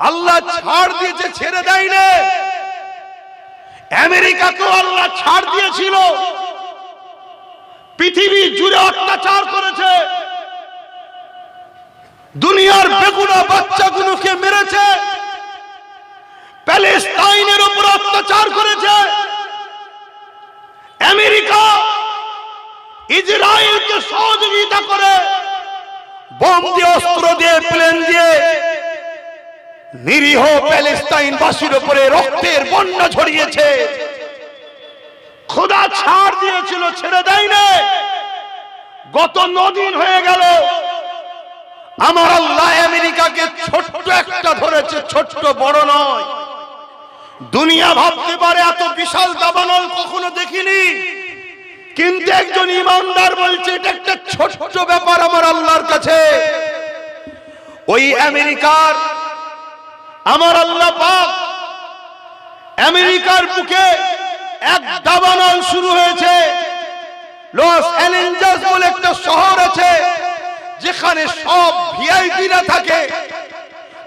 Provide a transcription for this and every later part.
আল্লাহ ছাড় দিয়েছে, ছেড়ে দেয়নি। আমেরিকাকেও আল্লাহ ছাড় দিয়েছিল। পৃথিবী জুড়ে অত্যাচার করেছে। দুনিয়ার বেগুনা বাচ্চাগুলোকে মেরেছে। প্যালেস্তাইনের উপর অত্যাচার করেছে। আমেরিকা ইসরায়েলকে সহযোগিতা করে, বোম দিয়ে, অস্ত্র দিয়ে, প্লেন দিয়ে নিরীহ প্যালেস্তাইন বাসীর উপরে রক্তের বন্যা ছড়িয়েছে খোদা ছাড় দিয়েছিল, ছেড়ে দেয় না গত নদিন হয়ে গেল। আমার আল্লাহ আমেরিকাকে ছোট্ট একটা ধরেছে, ছোট্ট বড় নয়। দুনিয়া ভাবতে পারে এত বিশাল দাবানল কখনো দেখিনি। কিন্তু একজন ইমানদার বলছে, এটা একটা ছোট্ট ব্যাপার আমার আল্লাহর কাছে। ওই আমেরিকার আমার আল্লাহ পাক আমেরিকার বুকে এক দাবানল শুরু হয়েছে। লস অ্যালেঞ্জাস বলে একটা শহর আছে, যেখানে সব ভিআইপিরা থাকে,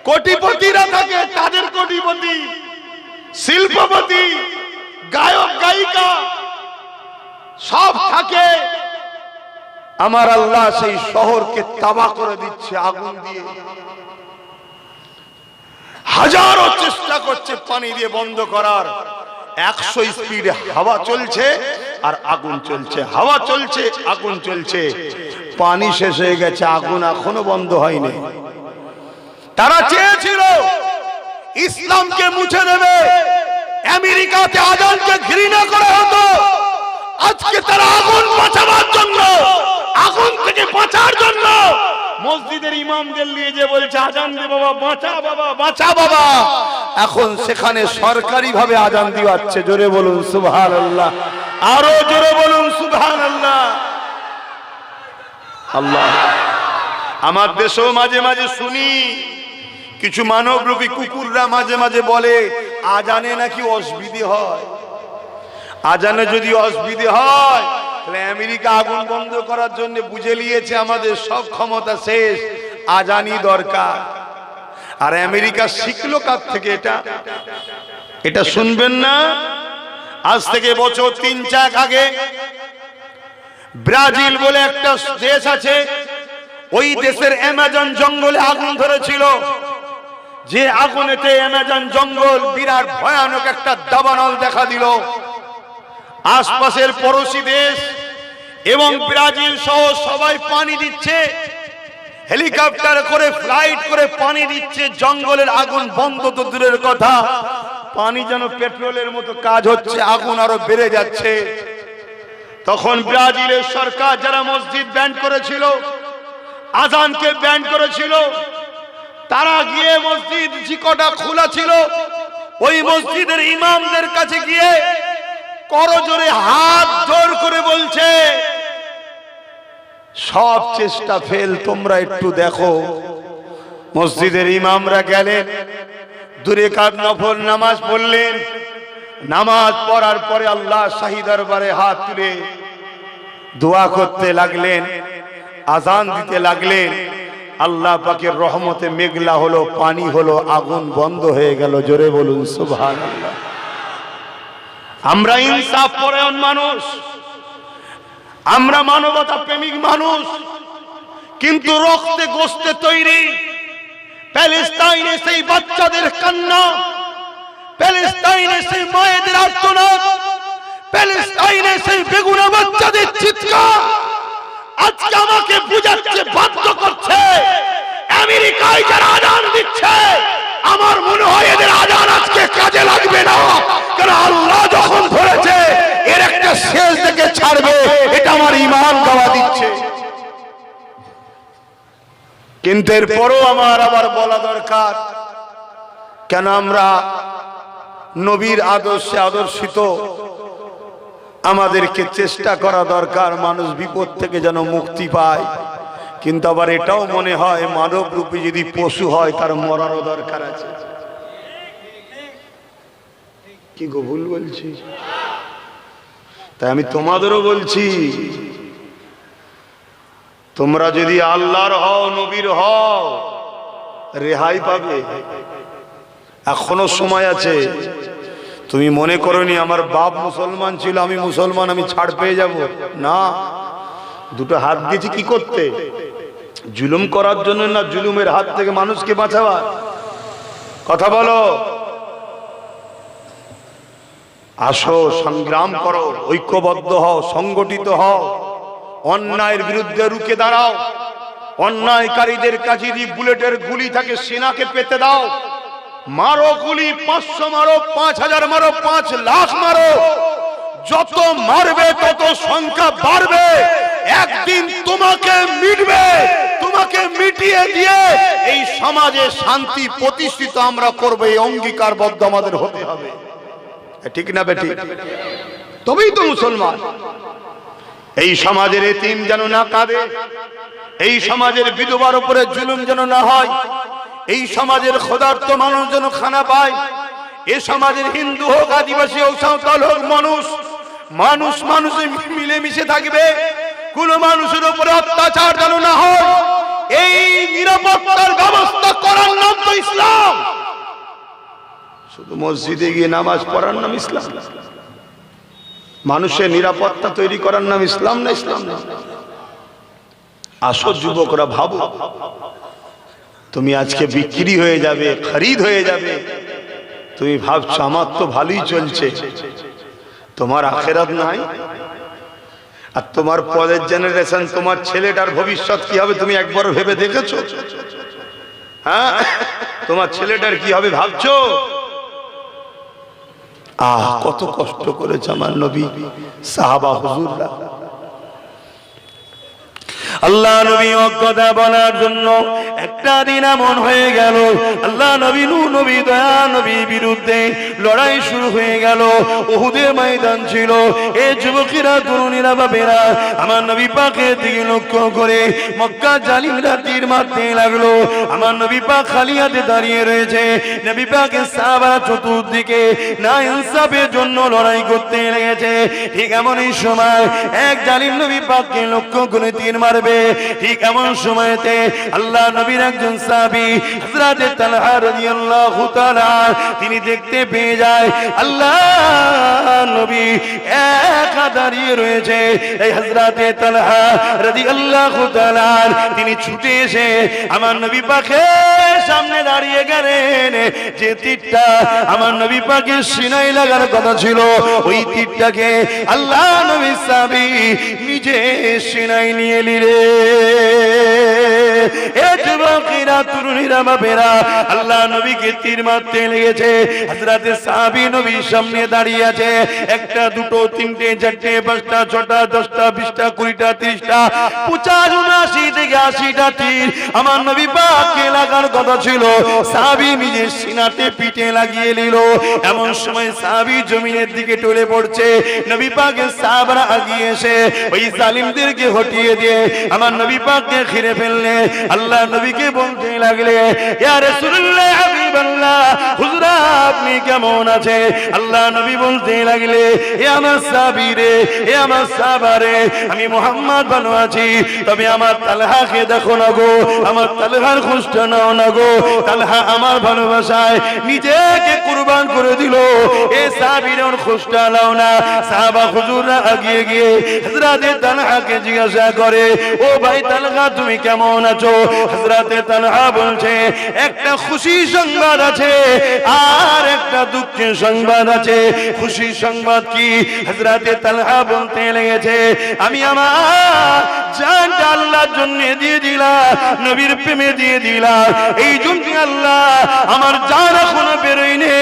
কোটিপতিরা থাকে, তাদের কোটিপতি, শিল্পপতি, গায়ক, গায়িকা, সব থাকে। আমার আল্লাহ সেই শহরকে তাবা করে দিচ্ছে, আগুন দিয়ে। হাজারো চেষ্টা করছে পানি দিয়ে বন্ধ করার। একশো স্পিড হাওয়া চলছে আর আগুন চলছে। হাওয়া চলছে, আগুন চলছে। পানি শেষ হয়ে গেছে, আগুন এখনও বন্ধ হয়নি। তারা চেয়েছিল, ইসলামকে মুছে দেবে আমেরিকাতে আজানকে ঘৃণা করা হতো। আজকে তারা আগুন বাঁচাবার জন্য, আগুন থেকে বাঁচার জন্য মসজিদের ইমামদের নিয়ে যে বলছে, আজান দে বাবা, বাঁচা বাবা বাঁচা বাবা। এখন সেখানে সরকারি ভাবে আজান দিওয়াচ্ছে জোরে বলুন সুবহান আল্লাহ আরও জোরে বলুন সুবহান আল্লাহ আল্লাহ। আমার দেশেও মাঝে মাঝে শুনি, কিছু মানবরূপী কুকুররা মাঝে মাঝে বলে, আজানে নাকি অসুবিধে হয়? আজানে যদি অসুবিধে হয় তাহলে আমেরিকা আগুন বন্ধ করার জন্য বুঝে নিয়েছে আমাদের সব ক্ষমতা শেষ, আজানি দরকার। আর আমেরিকা শিখলো কার থেকে এটা? এটা শুনবেন না? আজ থেকে বছর তিন চাক আগে ব্রাজিল বলে একটা দেশ আছে, ওই দেশের অ্যামাজন জঙ্গলে আগুন ধরেছিল। যে আগুনেতে অ্যামাজন জঙ্গল বিরাট ভয়ানক একটা দাবানল দেখা দিল। আশপাশের পড়োশি দেশ এবং ব্রাজিল সহ সবাই পানি দিচ্ছে। হেলিকপ্টার করে, ফ্লাইট করে পানি দিচ্ছে। জঙ্গলের আগুন বন্ধ তো দূরের কথা। পানি যেন পেট্রোলের মতো কাজ হচ্ছে, আগুন আরও বেড়ে যাচ্ছে। তখন ব্রাজিলের সরকার যারা মসজিদ ব্যান করেছিল, আজানকে ব্যান করেছিল, তারা গিয়ে মসজিদ জিকটা খোলা ছিল। ওই মসজিদের ইমামদের কাছে গিয়ে করজোরে হাত জোর করে বলছে সব চেষ্টা ফেল, তোমরা একটু দেখো। মসজিদের ইমামরা গেলেন। দূরে কার নফল নামাজ পড়লেন। নামাজ পড়ার পরে আল্লাহ শাহী দরবারে হাত তুলে দোয়া করতে লাগলেন, আজান দিতে লাগলেন। আল্লাহ পাকের রহমতে মেঘলা হলো, পানি হলো, আগুন বন্ধ হয়ে গেল। জোরে বলুন সুবহান আমরা ইনসাফ পরায়ণ মানুষ। আমরা মানবতা প্রেমিক মানুষ, কিন্তু রক্তে গোস্তে তৈরি। প্যালেস্তাইনে সেই বাচ্চাদের কান্না, প্যালেস্তাইনে সেই মায়েদের আর্তনাদ প্যালেস্তাইনে সেই বেগুনা বাচ্চাদের চিৎকার, আজকে আমাকে বুঝাচ্ছে, বাধ্য করছে, আমেরিকায় যারা আজান দিচ্ছে আমার মনে হয় এদের আজান আজকে কাজে লাগবে না। কারণ আল্লাহ যখন ধরেছে, এর একটা শেষ থেকে ছাড়বে, এটা আমার ইমান দেওয়া দিচ্ছে। কিন্তু এরপরও আমার আবার বলা দরকার, কেন আমরা নবীর আদর্শে আদর্শিত? আমাদেরকে চেষ্টা করা দরকার, মানুষ বিপদ থেকে যেন মুক্তি পায়। কিন্তু আবার এটাও মনে হয় মানব রূপী যদি পশু হয়, তার মরারও দরকার আছে। কি গো ভুল বলছি? তাই আমি তোমাদেরও বলছি, তোমরা যদি আল্লাহর হও, নবীর হও, রেহাই পাবে। এখনও সময় আছে। তুমি মনে করনি আমার বাপ মুসলমান ছিল, আমি মুসলমান, আমি ছাড় পেয়ে যাব? না। দুটো হাত দিয়েছি কি করতে? জুলুম করার জন্য না জুলুমের হাত থেকে মানুষকে বাঁচাবার? কথা বলো। আসো, সংগ্রাম করো, ঐক্যবদ্ধ হও, সংগঠিত হও। অন্যায়ের বিরুদ্ধে রুখে দাঁড়াও। অন্যায়কারীদের কাছে যদি বুলেটের গুলি থাকে, সেনাকে পেতে দাও। মারো গুলি, পাঁচশো মারো, পাঁচ হাজার মারো, পাঁচ লাখ মারো। যত মারবে, তত সংখ্যা বাড়বে। একদিন তোমাকে মিটবে। তোমাকে মিটিয়ে দিয়ে এই সমাজে শান্তি প্রতিষ্ঠিত আমরা করব, এই অঙ্গীকারবদ্ধ আমাদের হতে হবে। ঠিক না বেটি তবেই তো মুসলমান। এই সমাজের এতিম যেন না কাঁদে, এই সমাজের বিধবার উপরে জুলুম যেন না হয়, এই সমাজের ক্ষুধার্ত মানুষ যেন খানা পায়, এ সমাজের হিন্দু হোক, আদিবাসী হোক, সাঁওতাল হোক, মানুষ মানুষ মানুষে মিলেমিশে থাকবে। কোন মানুষের উপরে অত্যাচার যেন না হয়, এই নিরাপত্তার ব্যবস্থা করার নাম তো ইসলাম। শুধু মসজিদে গিয়ে নামাজ পড়ার নাম ইসলাম। মানুষের নিরাপত্তা তৈরি করার নাম ইসলাম না ইসলাম? না আসো যুবকরা, ভাবো। তুমি আজকে বিক্রি হয়ে যাবে, খরিদ হয়ে যাবে। তুমি ভাবছ, আমার তো ভালোই চলছে। তোমার আখেরাত নাই? আর তোমার পরের জেনারেশন তোমার ছেলেটার ভবিষ্যৎ কি হবে তুমি একবার ভেবে দেখেছ? হ্যাঁ? তোমার ছেলেটার কি হবে ভাবছ? আহ, কত কষ্ট করেছে আমার নবী, সাহাবা, হুজুররা। আল্লাহ নবী অজ্ঞতা বলার জন্য একটা দিন এমন হয়ে গেল। আল্লাহ নবী নু নবী দয়া, নবী বিরুদ্ধে লড়াই শুরু হয়ে গেল। ওহুদের ময়দান ছিল। এ যুবকেরা, তরুণীরা বাবেরা আমার নবী পাকে দিকে লক্ষ্য করে মক্কা জালিমরা তীর মারতে লাগল। আমার নবী পাক খালি হাতে দাঁড়িয়ে রয়েছে। নবী পাকের সাহাবা চতুর্দিকে না ইনসাফের জন্য লড়াই করতে লেগেছে। ঠিক এমন এই সময় এক জালিম নবী পাককে লক্ষ্য করে তীর মারবে। ঠিক এমন সময়তে আল্লাহ নবীর একজন সাহাবী হযরতে তালহা রাদিয়াল্লাহু তাআলা, তিনি দেখতে পেয়ে যায় আল্লাহ নবী একা দাঁড়িয়ে রয়েছে। এই হযরতে তালহা রাদিয়াল্লাহু তাআলা, তিনি ছুটে এসে আমার নবী পাকের সামনে দাঁড়িয়ে গেলেন। যে তীরটা আমার নবী পাকের সিনাই লাগার কথা ছিল, ওই তীরটাকে আল্লাহ নবী সাহাবী নিজে সিনাই নিয়ে নিলে আমার নবী লাগার কথা ছিল। নিজের সিনাতে পিঠে লাগিয়ে নিল। এমন সময় সাহাবী জমিনের দিকে টলে পড়ছে। নবী পাকের সাহাবারা আগিয়ে এসে ওই জালিমদেরকে হটিয়ে দিয়ে আমার নবী পাককে ঘিরে ফেললে, আল্লাহ নবীকে বলতে লাগলে, ইয়া রাসূলুল্লাহ, হাবিবাল্লাহ, হুজুর, আপনি কেমন আছে আল্লাহ নবী বলতে লাগলে, এ আমার সাবিরে এ আমার সাবারে আমি মোহাম্মদ ভালো আছি, তবে আমার তালহাকে দেখো না গো, আমার তালহার খোঁজটা নাও না গো। তালহা আমার ভালোবাসায় নিজেকে কুরবান করে দিল। এ সাবির খোঁজটা নাও না। সাহাবা হুজুররা আগিয়ে গিয়ে হযরতে তালহাকে জিজ্ঞাসা করে ও ভাই তালহা, তুমি কেমন আছো? হযরতে তালহা বলছে, একটা খুশি সংবাদ আছে, আর একটা দুঃখের সংবাদ আছে। খুশি সংবাদ কি? হযরতে তালহা বলতে লেগেছে, আমি আমার জানটা আল্লাহর জন্য দিয়ে দিলাম, নবীর প্রেমে দিয়ে দিলাম। এই জন্য আল্লাহ আমার জান এখনও বেরোয়নি,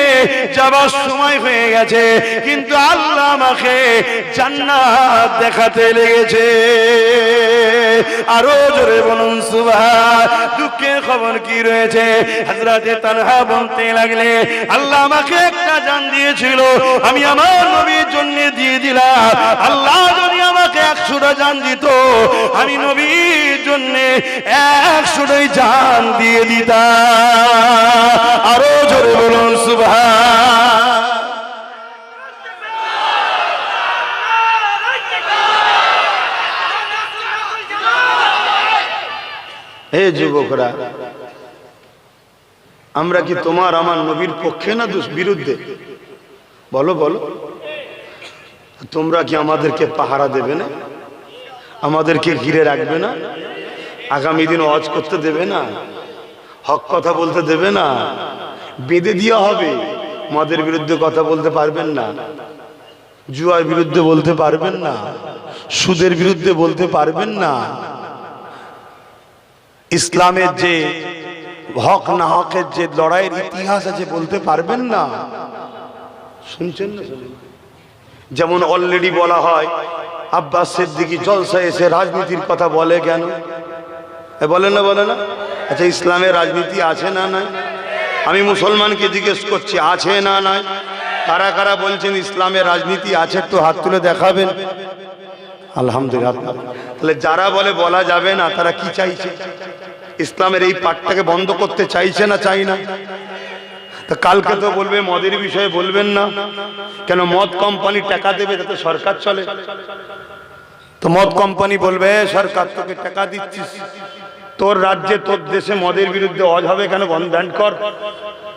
যাবার সময় হয়ে গেছে, কিন্তু আল্লাহ আমাকে জান্নাত দেখাতে লেগেছে। আরও জোরে বলুন, সুবহান। দুঃখের খবর কি রয়েছে? হযরতে তানহা বলতে লাগলে, আল্লাহ আমাকে একটা জান দিয়েছিল, আমি আমার নবীর জন্য দিয়ে দিলাম। আল্লাহ যদি আমাকে একশোটা জান দিত, আমি নবীর জন্য একশোটাই জান দিয়ে দিতাম। আরও জোরে বলুন, সুবহান। হে যুবকরা, আমরা কি তোমার আমার নবীর পক্ষে না বিরুদ্ধে? বলো বলো। তোমরা কি আমাদেরকে পাহারা দেবে না? আমাদেরকে ঘিরে রাখবে না? আগামী দিন অজ করতে দেবে না? হক কথা বলতে দেবে না? বেঁধে দেওয়া হবে? মদের বিরুদ্ধে কথা বলতে পারবেন না? জুয়ার বিরুদ্ধে বলতে পারবেন না? সুদের বিরুদ্ধে বলতে পারবেন না? ইসলামের যে হক না হকের যে লড়াইয়ের ইতিহাস আছে, বলতে পারবেন না। শুনছেন না? যেমন অলরেডি বলা হয়, আব্বাস সিদ্দিকি জলসা এসে রাজনীতির কথা বলে কেন? বলে না বলে না? আচ্ছা ইসলামের রাজনীতি আছে না নাই? আমি মুসলমানকে জিজ্ঞেস করছি, আছে না নাই? কারা কারা বলছেন ইসলামের রাজনীতি আছে, একটু হাত তুলে দেখাবেন। আলহামদুলিল্লাহ। তাহলে যারা বলে বলা যাবে না, তারা কি চাইছে? ইসলামের এই পাঠটাকে বন্ধ করতে চাইছে না চাই না? তা কালকে তো বলবে, মদের বিষয়ে বলবেন না। কেন মদ কোম্পানি টাকা দেবে তাতে সরকার চলে? তো মদ কোম্পানি বলবে সরকার, তোকে টাকা দিচ্ছিস। তোর রাজ্যে, তোর দেশে মদের বিরুদ্ধে অজ হবে কেন? ব্যান্ড কর।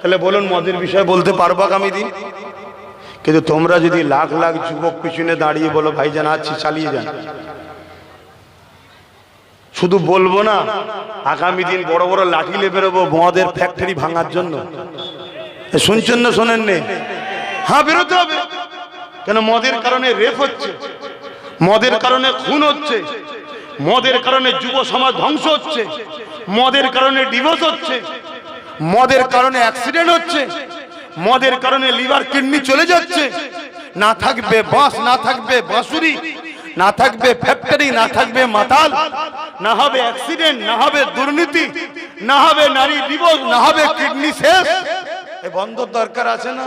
তাহলে বলুন, মদের বিষয়ে বলতে পারব আগামী দিন? কিন্তু তোমরা যদি লাখ লাখ যুবক পিছনে দাঁড়িয়ে বলো, ভাইজান, আছি, চালিয়ে যান। শুধু বলব না, আগামী দিন বড় বড় লাঠি লে বেরোবো মদের ফ্যাক্টরি ভাঙার জন্য। শুনছেন না শোনেন নে? হ্যাঁ বেরোতে হবে। কেন মদের কারণে রেপ হচ্ছে? মদের কারণে খুন হচ্ছে? মদের কারণে যুব সমাজ ধ্বংস হচ্ছে? মদের কারণে ডিভোর্স হচ্ছে? মদের কারণে অ্যাক্সিডেন্ট হচ্ছে? মদের কারণে লিভার কিডনি চলে যাচ্ছে? না থাকবে বাস না থাকবে বাঁশুরি না থাকবে ফ্যাক্টরি, না থাকবে মাতাল, না হবে অ্যাক্সিডেন্ট, না হবে দুর্নীতি, না হবে নারী ডিভোর্স না হবে কিডনি শেষ এ বন্ধ দরকার আছে না?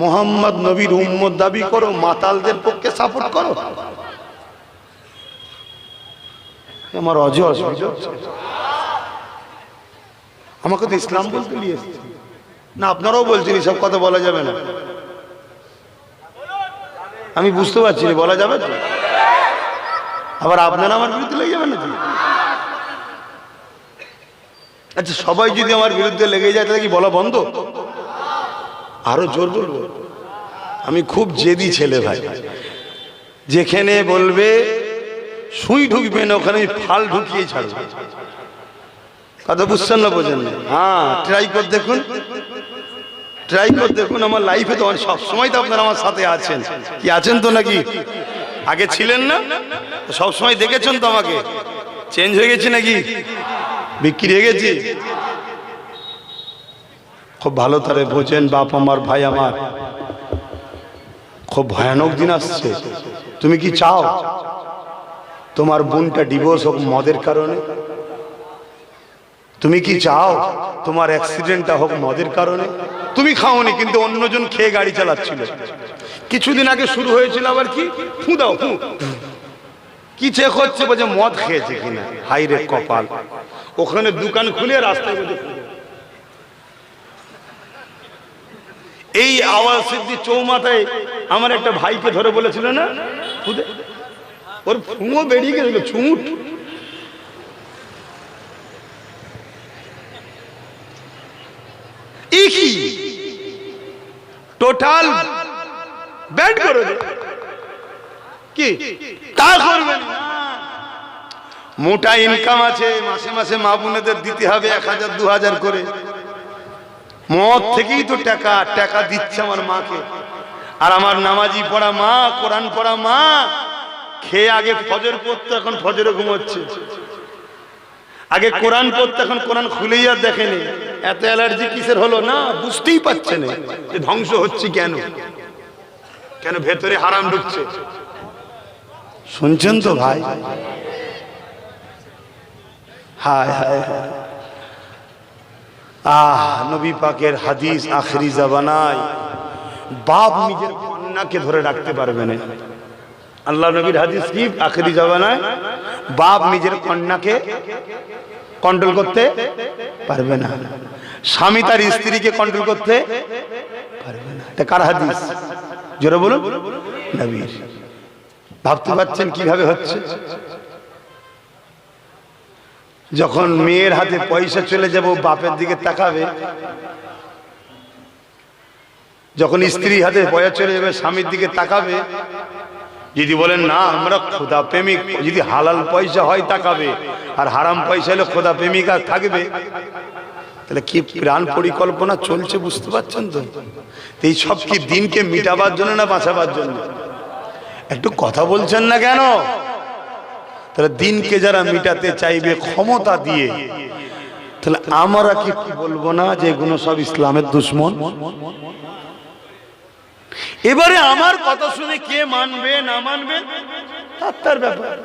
মোহাম্মদ নবীর উম্মত দাবি করো, মাতালদের পক্ষে সাপোর্ট করো। আমার অজ অসুবিধা আমাকে তো ইসলাম বলতে না, আপনারাও বলছেন, এসব কথা বলা যাবে না। আমি বুঝতে পারছি না, বলা যাবে তো? আবার আপনারা আমার বিরুদ্ধে লেগে যাবেন না? আচ্ছা সবাই যদি আমার বিরুদ্ধে লেগে যায়, তাহলে কি বলা বন্ধ? আরও জোর বলব। আমি খুব জেদি ছেলে ভাই। যেখানে বলবে, সুই ঢুকবে না, ওখানে ফাল ঢুকিয়ে ছাড়বো। কথা বুঝছেন না বোঝেন না? হ্যাঁ ট্রাই করে দেখুন। ট্রাই করে দেখুন আমার লাইফে তো সব সময় তো আপনারা আমার সাথে আছেন। কি আছেন তো নাকি? আগে ছিলেন না? সব সময় দেখেছেন তো আমাকে। চেঞ্জ হয়ে গেছে নাকি? বিক্রি হয়ে গেছি? খুব ভালো তারে বোঝেন বাপ আমার, ভাই আমার। খুব ভয়ানক দিন আসছে। তুমি কি চাও? তোমার বোনটা ডিভোর্স হোক মদের কারণে। তুমি কি চাও? তোমার অ্যাক্সিডেন্টটা হোক মদের কারণে। তুমি খাওনি, কিন্তু অন্যজন খেয়ে গাড়ি চালাচ্ছিল। কিছুদিন আগে শুরু হয়েছিল আবার কি? ফু দাও, ফু। কি চেক হচ্ছে বলছে, মদ খেয়েছে কিনা? হাই রে কপাল। ওখানে দোকান খুলে রাস্তায় এই আওয়াজ সিদ্ধি চৌমাথায় আমার একটা ভাইকে ধরে বলেছিল না? ওর ফুঁও বেরিয়ে গেছিল, ছুঁট। টোটাল ব্যান্ড করে দে। কি? তা করবেন। মোটা ইনকাম আছে, মাসে মাসে মা বোনেদের দিতে হবে এক হাজার, দু হাজার করে। মদ থেকেই তো টাকা টাকা দিচ্ছে আমার মাকে। আর আমার নামাজি পড়া মা, কোরআন পড়া মা, খেয়ে আগে ফজর পড়তো, এখন ফজরে ঘুমোচ্ছে। আগে কোরআন পড়তে, এখন কোরআন খুলেই আর দেখেনি। এত অ্যালার্জি কিসের হলো? না, বুঝতেই পারছে না। যে ধ্বংস হচ্ছে কেন? কেন ভেতরে হারাম ঢুকছে? শুনছেন তো ভাই? হায় হায় আহ, নবী পাকের হাদিস আখরি জাবানায় বাপ নিজের কন্যাকে ধরে রাখতে পারবে না। আল্লাহ নবীর হাদিস কি? আখরি জাবানায় বাপ নিজের কন্যাকে কন্ট্রোল করতে পারবে না। স্বামী তার স্ত্রীকে কন্ট্রোল করতে পারবে না। কার হাদিস? জোরে বলুন। নবীর। ভাবতে পারছেন কীভাবে হচ্ছে? যখন মেয়ের হাতে পয়সা চলে যাব বাপের দিকে তাকাবে। যখন স্ত্রী হাতে পয়সা চলে যাবে, স্বামীর দিকে তাকাবে। যদি বলেন, না, আমরা খোদা প্রেমিক। যদি হালাল পয়সা হয়, তাকাবে। আর হারাম পয়সা হলে খোদা প্রেমিক আর থাকবে। তাহলে কি প্রাণ পরিকল্পনা চলছে বুঝতে পারছেন তো? এই সব কি দিনকে মিটাবার জন্য না বাঁচাবার জন্য? একটু কথা বলছেন না কেন? তাহলে দিনকে যারা মিটাতে চাইবে ক্ষমতা দিয়ে, তাহলে আমরা কি বলব না যে এগুলো সব ইসলামের দুশ্মন? এবারে আমার কথা শুনে কে মানবে, না মানবে? তার ব্যাপার।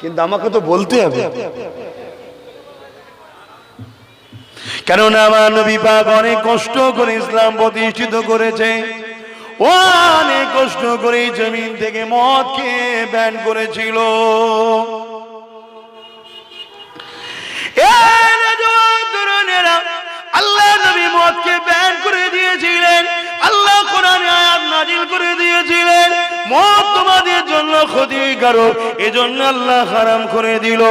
কিন্তু আমাকে তো বলতে হবে। কেননা আমার নবী পাক অনেক কষ্ট করে ইসলাম প্রতিষ্ঠিত করেছে। অনেক কষ্ট করে জমিন থেকে মদ খেয়ে ব্যান করেছিল। আল্লাহ নবী মদকে ব্যান করে দিয়েছিলেন। আল্লাহ কোরআনে আয়াত করে দিয়েছিলেন। মদ তোমাদের জন্য ক্ষতিকারক, এজন্য আল্লাহ হারাম করে দিল।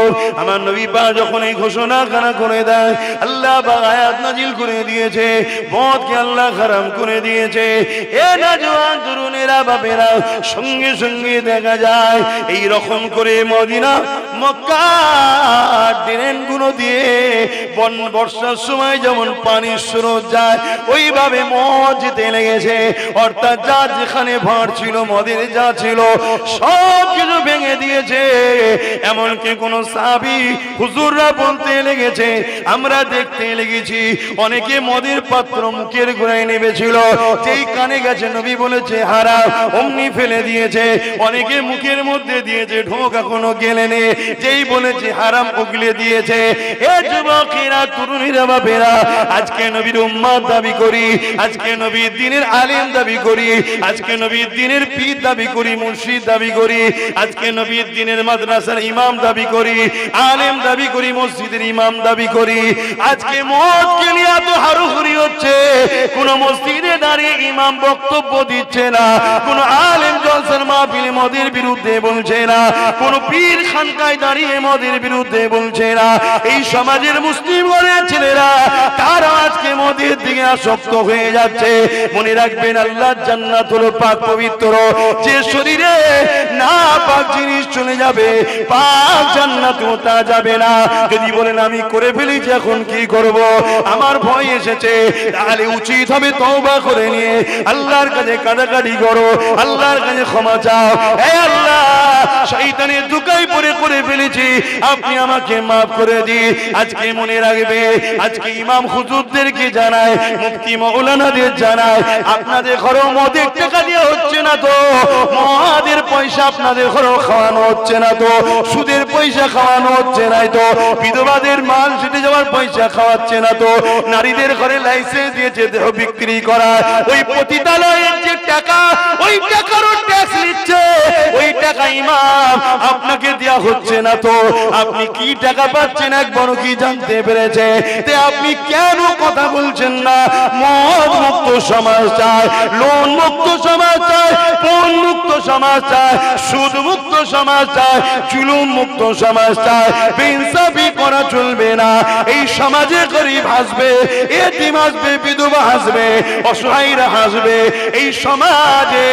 আমার নবী যখন এই ঘোষণা খানা করে দেয়, আল্লাহ বা আয়াত করে দিয়েছে মদকে আল্লাহ হারাম করে দিয়েছে। এ না তরুণেরা, বাপেরা, সঙ্গে সঙ্গে দেখা যায়, এই রকম করে মদিনা, মক্কা দিয়ে বন বর্ষার সময় যেমন পানির স্রোত যায়, ওইভাবে মদ যেতে লেগেছে অর্থাৎ যা যেখানে ভাঁড় ছিল, মদের যা ছিল, সব কিছু ভেঙে দিয়েছে। এমনকি কোন সাবি হুজুররা বলতে লেগেছে, আমরা দেখতে লেগেছি, অনেকে মদের পাত্র মুখের গোড়ায় নেবেছিল যেই কানে গেছে, নবী বলেছে, হারা, অমনি ফেলে দিয়েছে। অনেকে মুখের মধ্যে দিয়েছে, ঢোক এখনও গেলে নে যেই বলেছে, হারাম উগলে দিয়েছে। এ যুবকেরা, তরুণীরা, বাপেরা, আজকে নবীর উম্মাদ দাবি করি, আজকে নবীর দিনের আলেম দাবি করি, আজকে নবীর দিনের পীর দাবি করি, মুর্শিদ দাবি করি, আজকে নবীর দিনের মাদ্রাসার ইমাম দাবি করি, আলেম দাবি করি, মসজিদের ইমাম দাবি করি। আজকে মদকে নিয়ে এত হারুহুরি হচ্ছে, কোন মসজিদে দাঁড়িয়ে ইমাম বক্তব্য দিচ্ছে না, কোন আলেম জলসার মাহফিলে মদের বিরুদ্ধে বলছে না, কোন পীর খানকায় দাঁড়িয়ে মদের বিরুদ্ধে বলছে না। এই সমাজের মুসলিম ছেলেরা, তারা আজকে মদের দিকে আসক্ত হয়ে যাচ্ছে। মনে রাখবেন, আল্লাহ জান্নাত হলো পাক পবিত্র। যে শরীরে না পাক জিনিস চলে যাবে, পাক জান্নাত তা যাবে না। যদি বলেন, আমি করে ফেলেছি, এখন কি করব? আমার ভয় এসেছে। তাহলে উচিত হবে তওবা করে নিয়ে আল্লাহর কাছে কাটাকাটি করো, আল্লাহর কাছে ক্ষমা চাও। হে আল্লাহ, শয়তানের দুকাই পরে করে ফেলেছি। আপনি আমাকে মাফ করে দিন। আজকে মনে রাখবে, আজকে ইমাম হুজুরদেরকে জানায়, মুফতি মৌলানাদের জানায় আপনাদের ঘরেও মদের টাকা দিয়ে হচ্ছে না তো। পয়সা আপনাদের ঘরে খাওয়ানো হচ্ছে না তো, সুদের পয়সা খাওয়ানো হচ্ছে না তো, বিধবাদের মাল সেটে যাওয়ার পয়সা খাওয়াচ্ছে না তো, নারীদের ঘরে লাইসেন্স দিয়েছে দেহ বিক্রি করা, ওই পতিতালয়ের যে টাকা, ওই টাকারও ট্যাক্স নিচ্ছে, ওই টাকা ইমাম আপনাকে দেয়া হচ্ছে না তো, আপনি কি টাকা পাচ্ছেন একবার কি জানতে পেরেছে? তে আপনি কেন কথা বলছেন না? মদ মুক্ত সমাজ চায়, লোন মুক্ত সমাজ চায়, পণ মুক্ত সমাজ চায় সুদ মুক্ত সমাজ চায় জুলুম মুক্ত সমাজ চায়। বেইনসাফি করা চলবে না। এই সমাজে গরিব হাসবে, এতিম হাসবে, বিধবা হাসবে, অসহায়রা হাসবে। এই সমাজে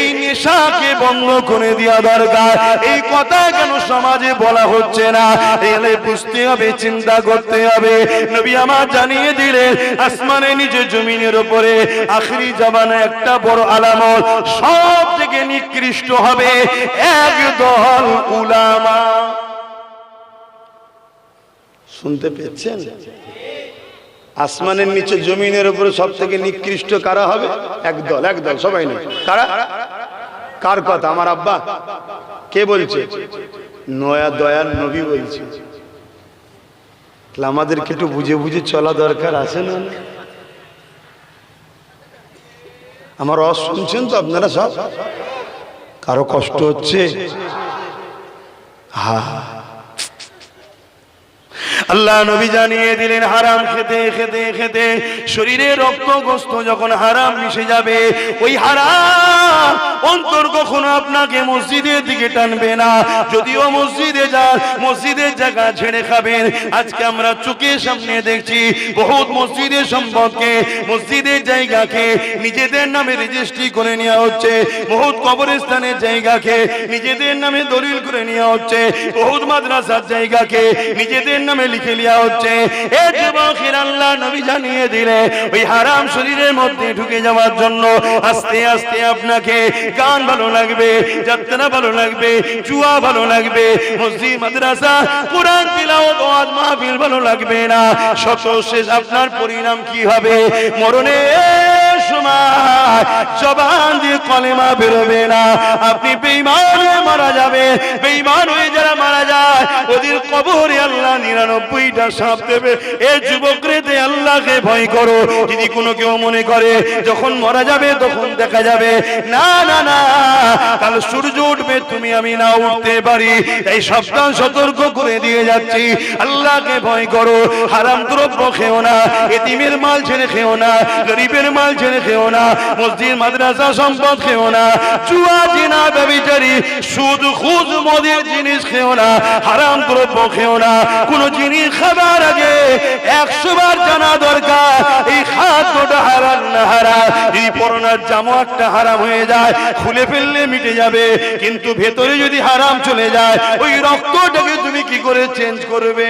এই নেশাকে বন্ধ করে দেওয়া দরকার। এই কথা কেন সমাজে বলা হচ্ছে না? এলে বুঝতে হবে, চিন্তা করতে হবে। নবী আমার জানিয়ে দিলেন, আসমানে নিচে জমিনের উপরে আখরি জামানে একটা বড় আলামত। সব থেকে নিকৃষ্ট হবে একদল উলামা। শুনতে পেয়েছেন? আসমানের নিচে জমিনের উপরে সব থেকে নিকৃষ্ট কারা হবে? একদল একদল সবাই নয়। কারা? কার কথা? আমার আব্বা। কে বলছে? নয়া দয়ার নবী বলছে। আমাদেরকে একটু বুঝে বুঝে চলা দরকার আছে না? আমার অস শুনছেন তো আপনারা সব? কারও কষ্ট হচ্ছে? হা। আল্লাহ নবী জানিয়ে দিলেন, হারাম খেতে খেতে খেতে শরীরে রক্তগ্রস্ত যখন হারাম মিশে যাবে, ওই হারাম অন্তর কখনো আপনাকে মসজিদের দিকে টানবে না। যদিও মসজিদে যান, মসজিদের জায়গা ছেড়ে খাবেন। আজকে আমরা চোখের সামনে দেখছি বহুত মসজিদের সম্পদকে, মসজিদের জায়গাকে নিজেদের নামে রেজিস্ট্রি করে নেওয়া হচ্ছে। বহুত কবরস্থানের জায়গাকে নিজেদের নামে দলিল করে নেওয়া হচ্ছে। বহুত মাদ্রাসার জায়গাকে নিজেদের নামে লিখে নেওয়া হচ্ছে। এ যুবকের আল্লাহ নবী জানিয়ে দিলে, ওই হারাম শরীরের মধ্যে ঢুকে যাওয়ার জন্য আস্তে আস্তে আপনাকে গান ভালো লাগবে, যাত্রা ভালো লাগবে চুয়া ভালো লাগবে, মসজিদ, মাদ্রাসা, কোরআন, তিলাওয়াত মাহফিল ভালো লাগবে না। শত শেষ আপনার পরিণাম কি হবে? মরণের সময় জবান দিয়ে কলেমা বেরোবে না। আপনি বেঈমান হয়ে মারা যাবে বেঈমান হয়ে যারা মারা যায়, ওদের কবরে আল্লাহ নিরানব্বইটা সাপ দেবে। আল্লাহকে ভয় করো। যদি কোনো কেউ মনে করে, যখন মারা যাবে তখন দেখা যাবে, না না না, কাল সূর্য উঠবে, তুমি আমি না উঠতে পারি। এই সাবধান, সতর্ক করে দিয়ে যাচ্ছি। আল্লাহকে ভয় করো। হারাম দ্রব্য খেও না। এতিমের মাল ছেড়ে খেও না। গরিবের মাল ছেড়ে খেও না, মসজিদ, মাদ্রাসা সম্পদ খেও না, চুয়া জিনা, ব্যবিচারী, সুদ খুদ মদের জিনিস খেও না, হারাম দ্রব্য খেও না, কোন জিনিস খাবার আগে একশো বার জানা দরকার, এই খাদ্যটা হারাম না হারা এই পরনার জামা একটা হারাম হয়ে যায়, খুলে ফেললে মিটে যাবে, কিন্তু ভেতরে যদি হারাম চলে যায়, ওই রক্তটাকে তুমি কি করে চেঞ্জ করবে?